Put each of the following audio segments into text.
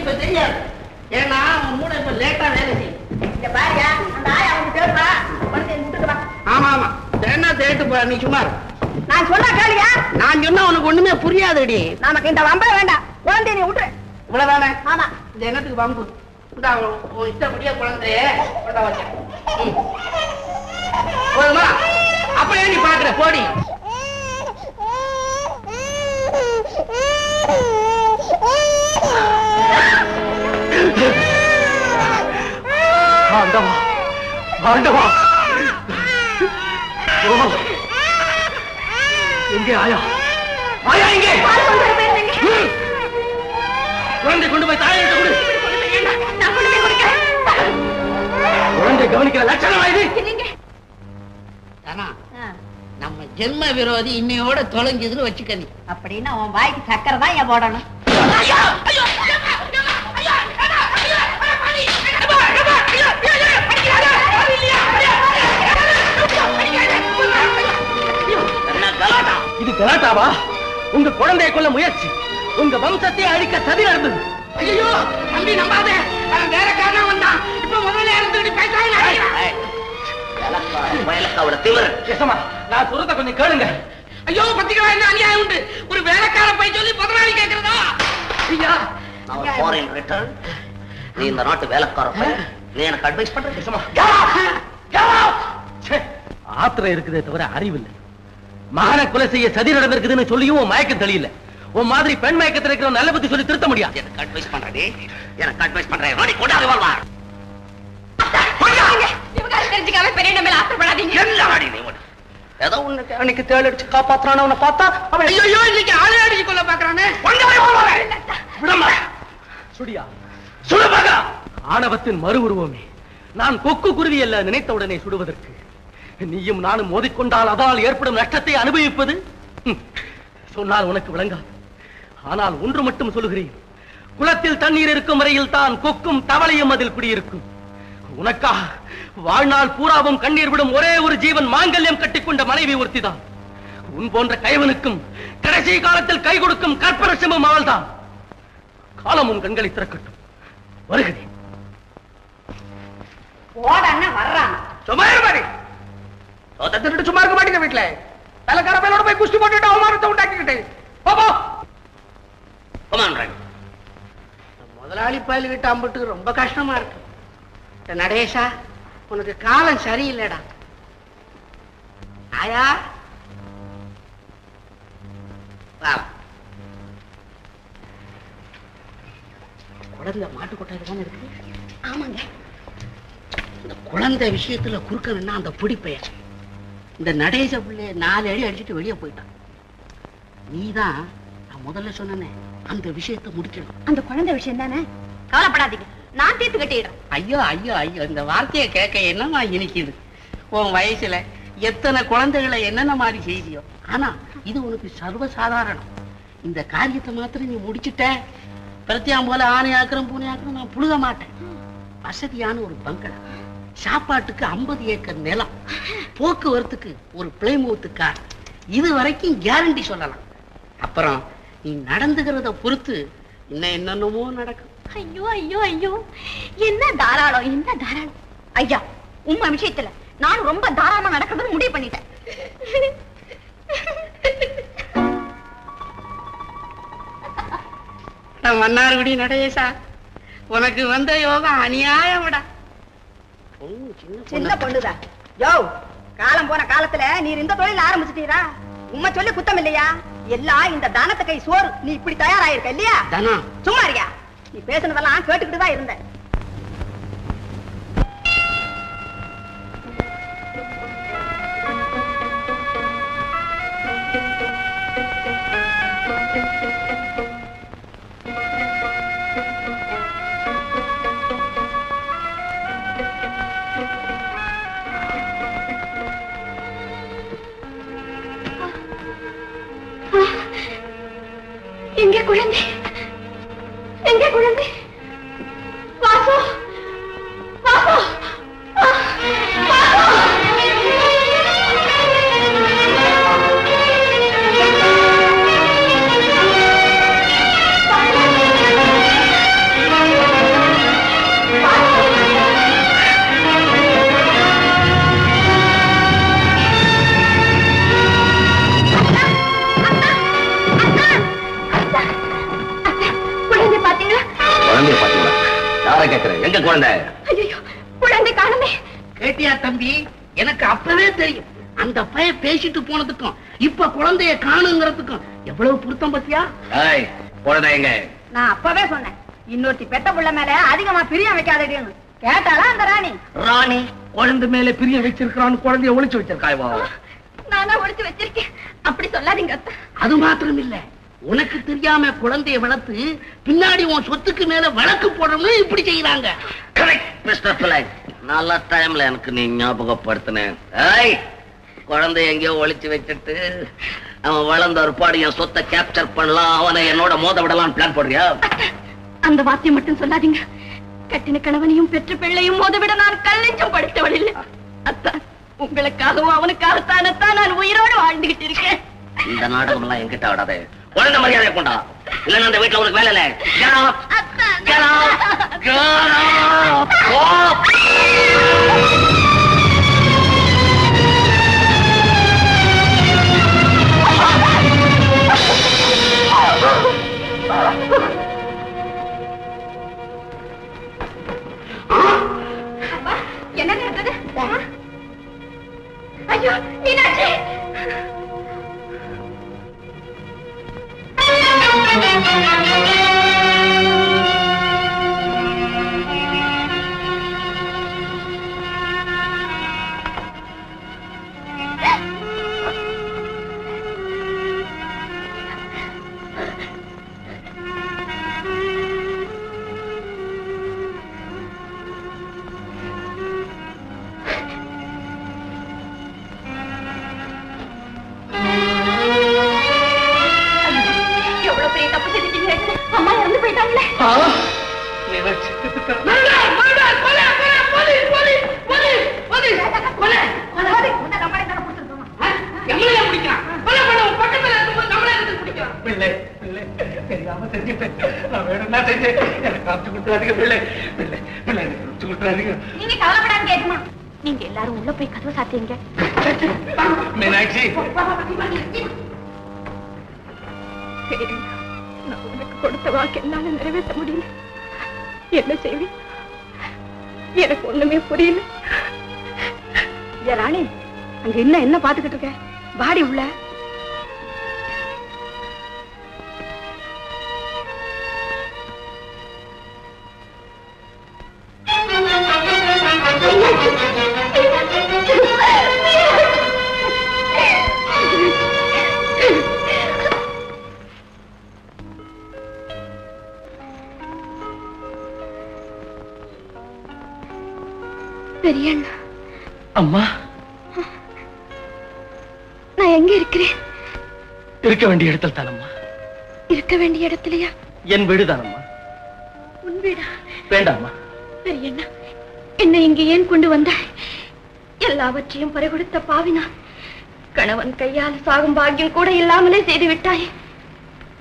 இப்ப தெரியாது. ஏன்னா அவன் மூளை இப்ப லேட்டா வேலை செய்யும் இங்க பாருயா அந்த ஆயா வந்து கேட்பா குழந்தைய விட்டுட்டு வா. ஆமா ஆமா. என்ன தேட்டு போ நீ சும்மா. நான் சொன்னா கேளியா? நான் சொன்னா உனக்கு ஒண்ணுமே புரியாதுடி. நமக்கு இந்த வம்பே வேண்டாம். குழந்தைய நீ விட்டுரு. இவ்வளவுதானே? ஆமா. இந்த என்னத்துக்கு வம்பு? இஷ்டப்படியே குழந்தைய. போதுமா? அப்படியே நீ பாக்குற போடி. ஆண்டவா. எங்கே ஆயா? ஆயா எங்கே. குழந்தை கொண்டு போய் தாயிட்ட கொடு. குழந்தை கவனிக்கிற லட்சணம் இது. நம்ம ஜென்ம விரோதி இன்னையோட தொலைஞ்சதுன்னு வச்சுக்க நீ. அப்படின்னா உன் வாய்க்கு சக்கரை தான் ஏன் போடணும்? கலாட்டாவா உங்க குழந்தையை கொல்ல முயற்சி. உங்க வம்சத்தை அழிக்க சதி நடந்தது. ஐயோ தம்பி நம்பாதே. அவன் வேற காரணம் வந்தான். இப்ப முதல்ல திமிரு. கேசமா நான் சொல்றத கொஞ்சம் கேளுங்க. ஐயோ பத்திக்கலாம் என்ன அநியாயம் உண்டு? ஒரு வேலைக்கார போய் சொல்லி முதலாளி கேக்குறதா? ஐயா. நான் ஃபாரின் ரிட்டர்ன் நீ இந்த நாட்டு வேலைக்கார. நீ எனக்கு அட்வைஸ் பண்ற? கேசமா ச்சே, ஆத்திரம் இருக்குதே தவிர அறிவில்லை. மகனை கொலை செய்ய சதி நடந்திருக்குதுன்னு சொல்லியும் உன் மயக்கம் தெரியல உன் மாதிரி பெண் மயக்கத்தில் இருக்கிற நல்ல புத்தி சொல்லி திருத்த முடியாது. எனக்கு அட்வைஸ் பண்றடி எனக்கு அட்வைஸ் பண்றேன். ராணி கொண்டாது வாழ்வார் தெரிஞ்சுக்காம பெரிய நம்ம ஆசைப்படாதீங்க என்ன ராணி நீ மட்டும் ஏதோ உனக்கு அன்னைக்கு தேடிச்சு காப்பாத்துறான அவனை பார்த்தா அவன் ஐயோ இன்னைக்கு ஆளே அடிச்சு கொள்ள பாக்குறானே சுடியா. சுடுபகா ஆணவத்தின் மறு உருவமே. நான் கொக்கு குருவி அல்ல நினைத்தவுடனே சுடுவதற்கு. நீயும் நானும் மோதிக்கொண்டால் அதால் ஏற்படும் நஷ்டத்தை அனுபவிப்பது? சொன்னால் உனக்கு விளங்காது. ஆனால் ஒன்று மட்டும் சொல்லுகிறேன். குளத்தில் தண்ணீர் இருக்கும் வரையில் தான் கொக்கும் தவளையும் அதில் குடியிருக்கும். உனக்கா வாழ்நாள் பூராவும் கண்ணீர் விடும் ஒரே ஒரு ஜீவன் மாங்கல்யம் கட்டிக்கொண்ட மனைவி ஒருத்திதான். உன் போன்ற கைவனுக்கும் கடைசி காலத்தில் கை கொடுக்கும் கற்பரசமும் அவள்தான். காலம் உன் கண்களை திறக்கட்டும். வருகிறேன். போடன்னா வர்றான். பாரு சோத்த திருட்டு சும்மா இருக்க மாட்டீங்க வீட்டுல வேலைக்கார பையனோட போய் குஸ்தி போட்டுட்டு அவமானத்தை உண்டாக்கிக்கிட்டு. போ, போ. கமான் ராணி முதலாளி பயலுகிட்ட அம்பிட்டு ரொம்ப கஷ்டமா இருக்கு. நடேஷா உனக்கு காலம் சரியில்லைடா. ஆயா? வா. குழந்தை மாட்டு கொட்டாயில தானே இருக்கு? ஆமாங்க. இந்த குழந்தை விஷயத்துல குறுக்கணும்னா அந்த பிடிப்பைய இந்த நடேச பிள்ளைய நாலு அடி அடிச்சுட்டு வெளியே போயிட்டான். நீதான் நான் முதல்ல சொன்னனே அந்த விஷயத்தை முடிக்கணும் அந்த குழந்தை விஷயம் தானே? கவலைப்படாதீங்க. நான் தீர்த்து கட்டிடுறேன். ஐயோ ஐயோ ஐயோ இந்த வார்த்தையை கேட்க என்னமா இனிக்குது? உன் வயசுல எத்தனை குழந்தைகளை என்னென்ன மாதிரி செய்தியோ. ஆனா இது உனக்கு சர்வசாதாரணம். இந்த காரியத்தை மாத்திரம் நீ முடிச்சிட்ட. பிரத்தியாம் போல ஆனை ஆக்கிரம் பூனை ஆக்கிரம் நான் புழுக மாட்டேன். வசதியான ஒரு பங்களா சாப்பாட்டுக்கு ஐம்பது ஏக்கர் நிலம். போக்குவரத்துக்கு ஒரு பிளைமூத்து கார் இது வரைக்கும் கேரண்டி சொல்லலாம். அப்புறம் நீ நடந்துகிறத பொறுத்து இன்னும் என்னென்னமோ நடக்கும். ஐயோ ஐயோ ஐயோ. என்ன தாராளம் என்ன தாராளம். ஐயா உண்மை விஷயத்துல நான் ரொம்ப தாராளமா நடக்கிறதுன்னு முடிவு பண்ணிட்டேன். மன்னார்குடி நடேசா உனக்கு வந்த யோகம் அநியாயம்டா. சின்ன சின்ன பொண்ணு பொண்ணுதான் யோ காலம் போன காலத்துல நீர் இந்த தொழில் ஆரம்பிச்சிட்டீரா? உண்மை சொல்லி குத்தம் இல்லையா? எல்லாம் இந்த தானத்து கை சோறு. நீ இப்படி தயாராயிருக்க இல்லையா? சும்மா இருக்கியா? நீ பேசுனதெல்லாம் கேட்டுக்கிட்டு தான் இருந்தேன். எங்கே குழந்தை? எங்கே குழந்தை? குழந்தை. காணுமே. கேட்டியா தம்பி? எனக்கு அப்பவே தெரியும். அந்த பையன் பேசிட்டு போனதுக்கும் இப்ப குழந்தைய காணுங்கிறதுக்கும் எவ்வளவு பொருத்தம் பத்தியா? ஏய் குழந்தை எங்க நான் அப்பவே சொன்னேன் இன்னொருத்தி பெத்த புள்ள மேல அதிகமா பிரியம் வைக்காதடின்னு. கேட்டாளா அந்த ராணி? ராணி குழந்தை மேல பிரிய வச்சிருக்கான்னு குழந்தைய ஒளிச்சு வச்சிருக்கா காய்வா நானா ஒளிச்சு வச்சிருக்கேன். அப்படி சொல்லாதீங்க அத்தை. அது மாத்திரம் இல்ல உனக்கு தெரியாம குழந்தைய வளர்த்து பின்னாடி உன் சொத்துக்கு மேல வழக்கு போடணும்னு இப்படி செய்யறாங்க மிஸ்டர் பிள்ளை நல்ல டைம்ல எனக்கு நீ ஞாபகப்படுத்தின. ஏய் குழந்தை எங்கேயோ ஒளிச்சு வச்சுட்டு அவன் வளர்ந்த ஒருபாடு என் சொத்தை கேப்சர் பண்ணலாம். அவனை என்னோட மோத விடலாம் பிளான் போடுறியா? அந்த வார்த்தையை மட்டும் சொல்லாதீங்க. கட்டின கணவனையும் பெற்ற பிள்ளையும் மோதவிட நான் கல்லெஞ்சம் படுத்தவள் இல்லை. அத்தான் உங்களுக்காகவும் அவனுக்காகத்தானத்தான் நான் உயிரோடு வாழ்ந்துகிட்டு இருக்கேன். இந்த நாடகம் எல்லாம் என்கிட்ட விடாதே குழந்தை மரியாதை கொண்டா. இல்லன்னா அந்த வீட்டுல உனக்கு வேலை இல்ல. Get out! Get out! Walk! காமிச்சு கொடுத்துறாதீங்க நீங்க எல்லாரும் உள்ள போய் கதவை சாத்திங்க மீனாட்சி. நான் உனக்கு கொடுத்த வாக்கு என்னால நிறைவேற்ற முடியல. என்ன செய்வேன் எனக்கு ஒண்ணுமே புரியல. ராணி அங்க இன்னும் என்ன பாத்துக்கிட்டு இருக்க? பாடி உள்ள. பெரியண்ணா. அம்மா. நான் எங்க இருக்கிறேன்? இருக்க வேண்டிய இடத்தில் தானம்மா. இருக்க வேண்டிய இடத்துலயா? என் வீடுதானம்மா உன் வீடா? வேண்டாம்மா. பெரியண்ணா என்னை இங்க ஏன் கொண்டு வந்தாய்? எல்லாவற்றையும் பறிகொடுத்த பாவினா கணவன் கையால் சாகும் பாக்கியம் கூட இல்லாமலே செய்து விட்டாய்.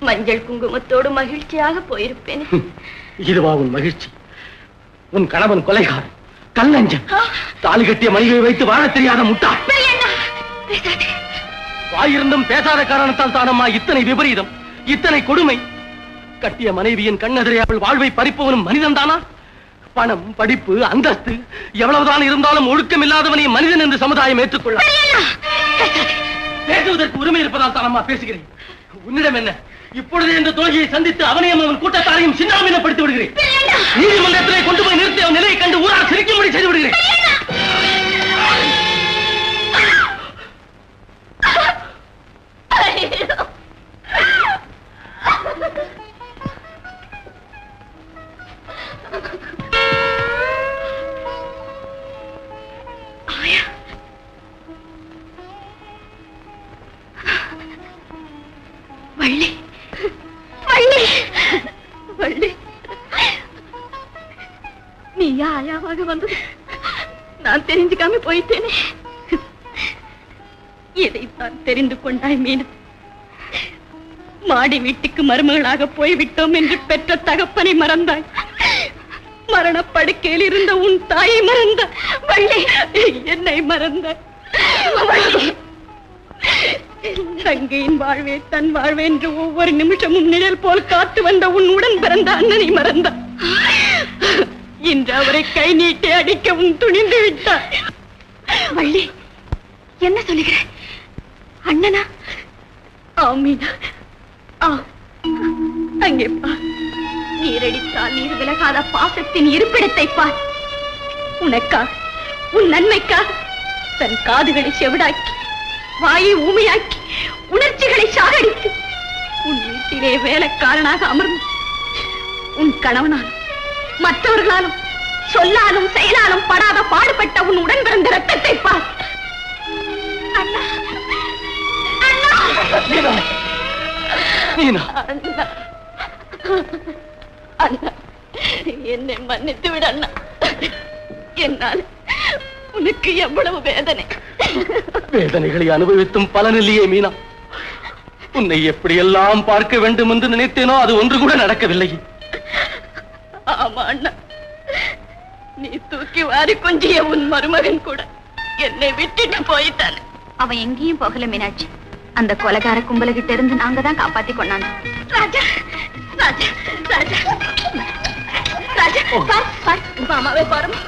மஞ்சள் குங்குமத்தோடு மகிழ்ச்சியாக போயிருப்பேன். இதுவா உன் மகிழ்ச்சி? உன் கணவன் கொலைகாரன். கல்லஞ்சன் தாலி கட்டிய மனைவியை வைத்து வாழ தெரியாத பேசாதே. வாயிருந்தும் பேசாத காரணத்தால் தானம்மா இத்தனை விபரீதம் இத்தனை கொடுமை. கட்டிய மனைவியின் கண்ணெதிரே அவள் வாழ்வை பறிப்பவனும் மனிதன் தானா? பணம் படிப்பு அந்தஸ்து எவ்வளவுதான் இருந்தாலும் ஒழுக்கம் இல்லாதவனை மனிதன் என்று சமுதாயம் ஏற்றுக்கொள்ள. பேசுவதற்கு உரிமை இருப்பதால் தானம்மா பேசுகிறேன். உன்னிடம் என்ன? இப்பொழுது இந்த தோழியை சந்தித்து அவனையும் அவன் கூட்டத்தாரையும் சின்னாமீனப்படுத்தி விடுகிறேன். நீதிமன்றத்திலே கொண்டு போய் நிறுத்தி அவன் நிலையை கண்டு ஊரார் சிரிக்கும்படி செய்து விடுகிறேன். நீயா ஆயாவாக வந்தது நான் தெரிஞ்சுக்காம போயிட்டேனே. இதைத்தான் தெரிந்து கொண்டாய் மீனா. மாடி வீட்டுக்கு மருமகளாக போய்விட்டோம் என்று பெற்ற தகப்பனை மறந்தாய். மரணப்படுக்கையில் இருந்த உன் தாயை மறந்த வள்ளி. என்னை மறந்த தங்கையின் வாழ்வே தன் வாழ்வே என்று ஒவ்வொரு நிமிஷமும் நிழல் போல் காத்து வந்த உன் உடன் பிறந்த அண்ணனை மறந்த இன்று அவரை கை நீட்டி அடிக்கவும் துணிந்து விட்டார். வள்ளி என்ன சொல்லுகிற? அண்ணனா? ஆமீனா ஆ அங்கே பார் நீரடித்தால் நீர் விலகாத பாசத்தின் இருப்பிடத்தை பார். உனக்கா? உன் நன்மைக்கா? தன் காதுகளை செவிடாக்கி வாயை ஊமையாக்கி உணர்ச்சிகளை சாகடித்து உன் வீட்டிலே வேலைக்காரனாக அமர்ந்து உன் கணவனாலும் மற்றவர்களாலும் சொல்லாலும் செயலாலும் படாத பாடுபட்ட உன் உடன் பிறந்த ரத்தத்தை பார். என்னை மன்னித்து விடு அண்ணா. என்னால் உனக்கு எவ்வளவு வேதனை. வேதனைகளை அனுபவித்தும் பலனில்லையே மீனா. உன்னை எப்படியெல்லாம் பார்க்க வேண்டும் என்று நினைத்தேனோ அது ஒன்று கூட நடக்கவில்லை. ஆமா அண்ணா. நீ தூக்கி வாரி கொஞ்சிய உன் மருமகன் கூட என்னை விட்டுட்டு போயிட்டான். அவன் எங்கேயும் போகல மீனாட்சி. அந்த கொலகார கும்பலகிட்ட இருந்து நாங்க தான் காப்பாத்தி கொண்டாந்தோம் ராஜா ராஜா ராஜா. ராஜா பார் பார் உங்க அம்மாவே பாருமா.